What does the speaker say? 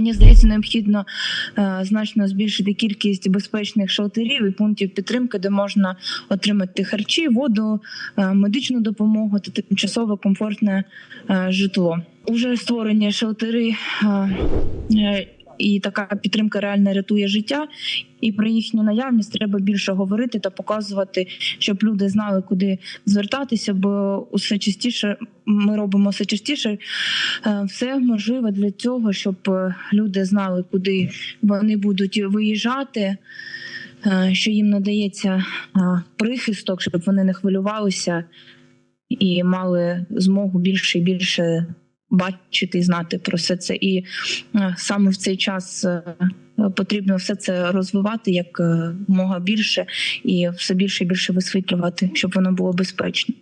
Мені здається, необхідно е, значно збільшити кількість безпечних шелтерів і пунктів підтримки, де можна отримати харчі, воду, е, медичну допомогу та тимчасове комфортне е, житло. Уже створені шелтери. і така підтримка реально рятує життя. І про їхню наявність треба більше говорити та показувати, щоб люди знали, куди звертатися, бо усе частіше ми робимо все частіше е, все можливе для цього, щоб е, люди знали, куди вони будуть виїжджати, е, що їм надається прихисток, щоб вони не хвилювалися і мали змогу більше і більше бачити і знати про все це. І саме в цей час потрібно все це розвивати як мога більше і все більше і більше висвітлювати, щоб воно було безпечно.